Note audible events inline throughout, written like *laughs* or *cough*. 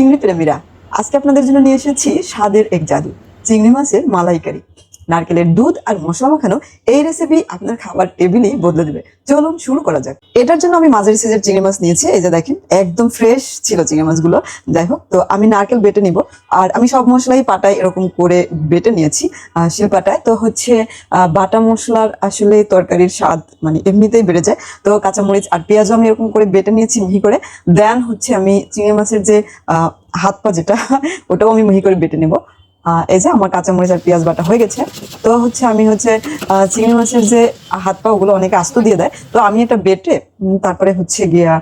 চিংড়ি প্রেমীরা আজকে আপনাদের জন্য নিয়ে এসেছি স্বাদের এক জাদু চিংড়ি মাছের মালাইকারি। নারকেলের দুধ আর মশলা মাখানো এই রেসিপি আপনার খাবার টেবিলেই বদলে দেবে। চলুন শুরু করা যাক। এটার জন্য আমি মাঝারি সাইজের চিংড়ি মাছ নিয়েছি, এই যে দেখেন, একদম ফ্রেশ ছিল চিংড়ি মাছগুলো। যাই হোক, তো আমি নারকেল বেটে নিব। আর আমি সব মশলাই পাটায় এরকম করে বেটে নিয়েছি শিলপাটায় তো হচ্ছে বাটা মশলার আসলে তরকারির স্বাদ মানে এমনিতেই বেড়ে যায়। তো কাঁচামরিচ আর পেঁয়াজও আমি এরকম করে বেটে নিয়েছি মিহি করে। দেন হচ্ছে আমি চিংড়ি মাছের যে হাত পা যেটা, *laughs* ওটাও আমি মিহি করে বেটে নেব। এই যে আমার কাঁচামরিচ আর পেঁয়াজ বাটা হয়ে গেছে। তো হচ্ছে আমি হচ্ছে চিংড়ি মাছের যে হাত পা, ওগুলো অনেকে আস্ত দিয়ে দেয়। তো আমি এটা বেটে তারপরে হচ্ছে গিয়া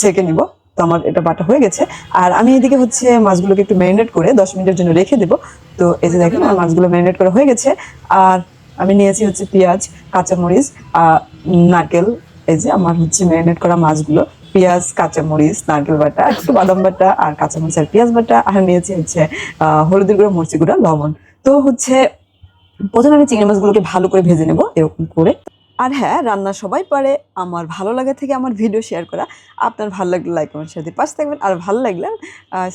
সেকে নিব। তো আমার এটা বাটা হয়ে গেছে। আর আমি এদিকে হচ্ছে মাছগুলোকে একটু ম্যারিনেট করে দশ মিনিটের জন্য রেখে দেবো। তো এই যে দেখেন, আমার মাছগুলো ম্যারিনেট করা হয়ে গেছে। আর আমি নিয়েছি হচ্ছে পেঁয়াজ কাঁচামরিচ আর নারকেল, এই যে আমার হচ্ছে ম্যারিনেট করা মাছগুলো। পেঁয়াজ, কাঁচামরিচ, নারকেল বাটা, একটু বাদাম বাটা আর কাঁচামরিচ আর পেঁয়াজ বাটা। আর নিয়েছি হচ্ছে হলুদের গুঁড়ো মরচি গুঁড়া, লবণ। তো হচ্ছে, প্রথমে আমি চিংড়ি মাছগুলোকে ভালো করে ভেজে নেব, এরকম করে। আর হ্যাঁ রান্না সবাই পারে। আমার ভালো লাগা থেকে আমার ভিডিও শেয়ার করা। আপনার ভালো লাগলে লাইক কমেন্ট সাথে পাশে থাকবেন। আর ভালো লাগলে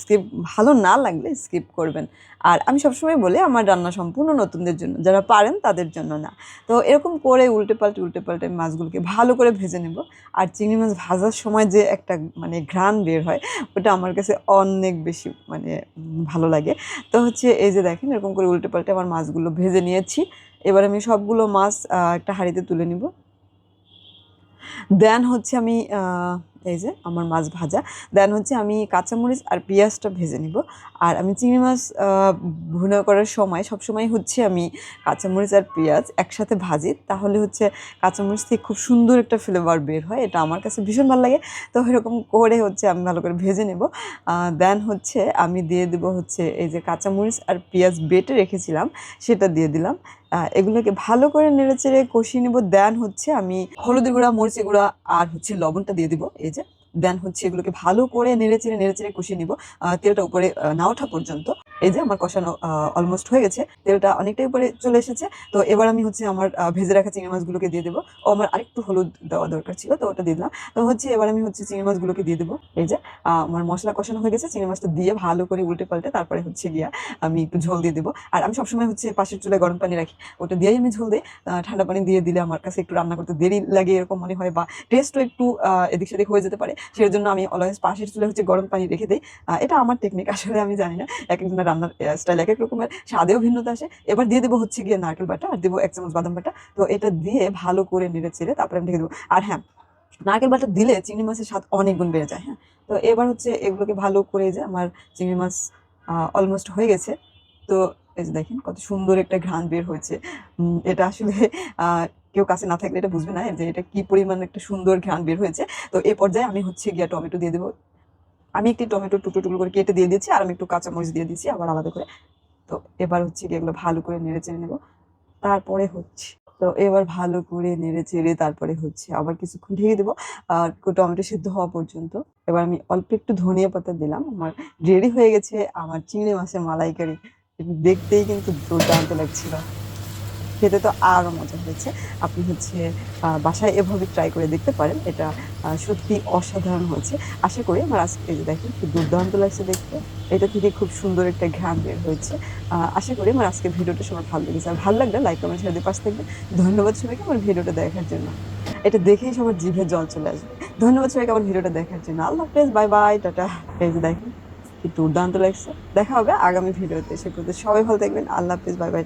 স্কিপ ভালো না লাগলে স্কিপ করবেন। আর আমি সবসময় বলি, আমার রান্না সম্পূর্ণ নতুনদের জন্য। যারা পারেন, তাদের জন্য না। তো এরকম করে উল্টে পাল্টে উল্টে পাল্টে মাছগুলোকে ভালো করে ভেজে নেব। আর চিংড়ি মাছ ভাজার সময় যে একটা মানে ঘ্রাণ বের হয়, ওটা আমার কাছে অনেক বেশি মানে ভালো লাগে। তো হচ্ছে এই যে দেখেন, এরকম করে উল্টে পাল্টে আমার মাছগুলো ভেজে নিয়েছি। এবার আমি সবগুলো মাছ একটা হাঁড়িতে তুলে নিব। দেন হচ্ছে আমি এই যে আমার মাছ ভাজা। দেন হচ্ছে আমি কাঁচামরিচ আর পেঁয়াজটা ভেজে নিব। আর আমি চিংড়ি মাছ ভুনা করার সময় সবসময় হচ্ছে আমি কাঁচামরিচ আর পেঁয়াজ একসাথে ভাজি। তাহলে হচ্ছে কাঁচামরিচ থেকে খুব সুন্দর একটা ফ্লেভার বের হয়। এটা আমার কাছে ভীষণ ভালো লাগে। তো এরকম করে হচ্ছে আমি ভালো করে ভেজে নেব। দেন হচ্ছে আমি দিয়ে দেব হচ্ছে এই যে কাঁচামরিচ আর পেঁয়াজ বেটে রেখেছিলাম, সেটা দিয়ে দিলাম। এগুলোকে ভালো করে নেড়েচেড়ে কষিয়ে নেব। দেন হচ্ছে আমি হলুদের গুঁড়া মরিচি গুঁড়া আর হচ্ছে লবণটা দিয়ে দিব। এই দেন হচ্ছে এগুলোকে ভালো করে নেড়ে নেড়েচেড়ে নেড়েচেড়ে কষিয়ে নিব। তেলটা উপরে না ওঠা পর্যন্ত। এই যে আমার কষানো অলমোস্ট হয়ে গেছে, তেলটা অনেকটাই উপরে চলে এসেছে। তো এবার আমি হচ্ছে আমার ভেজে রাখা চিংড়ি মাছগুলোকে দিয়ে দেবো। ও, আমার আরেকটু হলুদ দেওয়া দরকার ছিল, তো ওটা দিয়ে দিলাম। তো হচ্ছে এবার আমি হচ্ছে চিংড়ি মাছগুলোকে দিয়ে দেবো। এই যে আমার মশলা কষানো হয়ে গেছে, চিংড়ি মাছটা দিয়ে ভালো করে উল্টে পাল্টে তারপরে হচ্ছে গিয়া আমি একটু ঝোল দিয়ে দেবো। আর আমি সবসময় হচ্ছে পাশের চুলায় গরম পানি রাখি, ওটা দিয়েই আমি ঝোল দিই। ঠান্ডা পানি দিয়ে দিলে আমার কাছে একটু রান্না করতে দেরি লাগে এরকম মনে হয়, বা টেস্টও একটু এদিক সেদিক হয়ে যেতে পারে। সেই জন্য আমি অলওয়েজ পাশের চুলে হচ্ছে গরম পানি রেখে দিই। এটা আমার টেকনিক আসলে আমি জানি না, এক একজনের রান্নার স্টাইল এক এক রকমের। স্বাদেও ভিন্নতা আসে। এবার দিয়ে দেবো হচ্ছে গিয়ে নারকেল বাটা আর দেবো এক চামচ বাদাম বাটা। তো এটা দিয়ে ভালো করে নেড়ে চেড়ে তারপরে আমি ঢেকে দেবো। আর হ্যাঁ নারকেল বাটা দিলে চিংড়ি মাছের স্বাদ অনেক গুণ বেড়ে যায় হ্যাঁ। তো এবার হচ্ছে এগুলোকে ভালো করে যে আমার চিংড়ি মাছ অলমোস্ট হয়ে গেছে। তো এই যে দেখেন কত সুন্দর একটা ঘ্রাণ বের হয়েছে। এটা আসলে কেউ কাছে না থাকলে এটা বুঝবে না যে এটা কি পরিমাণ একটা সুন্দর ঘ্রাণ বের হয়েছে। তো এই পর্যায়ে আমি হচ্ছে গিয়া টমেটো দিয়ে দেবো। আমি একটি টমেটো টুকরো টুকরো করে কেটে দিয়ে দিয়েছি, আর আমি একটু কাঁচামরিচ দিয়ে দিয়েছি আবার আলাদা করে। তো এবার হচ্ছে গিয়ে এগুলো ভালো করে নেড়ে চেড়ে নেব। তারপরে হচ্ছে, তো এবার ভালো করে নেড়ে চেড়ে তারপরে হচ্ছে আবার কিছুক্ষণ ঢেকে দেবো। আর টমেটো সিদ্ধ হওয়া পর্যন্ত এবার আমি অল্প একটু ধনিয়া পাতা দিলাম। আমার রেডি হয়ে গেছে আমার চিংড়ি মাছের মালাইকারি। দেখতেই কিন্তু দুর্দান্ত লাগছিল। খেতে তো আরও মজা হয়েছে। আপনি হচ্ছে বাসায় এভাবে ট্রাই করে দেখতে পারেন। এটা সত্যি অসাধারণ হয়েছে। আশা করি আমার আজকে দেখেন কি দুর্দান্ত লাগছে দেখতে। এটা থেকে খুব সুন্দর একটা ঘ্রাণ বের হয়েছে। আশা করি আমার আজকে ভিডিওটা সবার ভালো লেগেছে। আর ভালো লাগলে লাইক কমেন্ট শেয়ার দিয়ে পাশে থাকবে ধন্যবাদ সবাইকে আমার ভিডিওটা দেখার জন্য। এটা দেখেই সবার জিভে জল চলে আসবে। ধন্যবাদ সবাইকে আমার ভিডিওটা দেখার জন্য। আল্লাহ হাফেজ বাই বাই টাটা। এই যে দেখেন কি দুর্দান্ত লাগছে। দেখা হবে আগামী ভিডিওতে। সে সবাই ভালো থাকবেন। আল্লাহ হাফেজ বাই বাই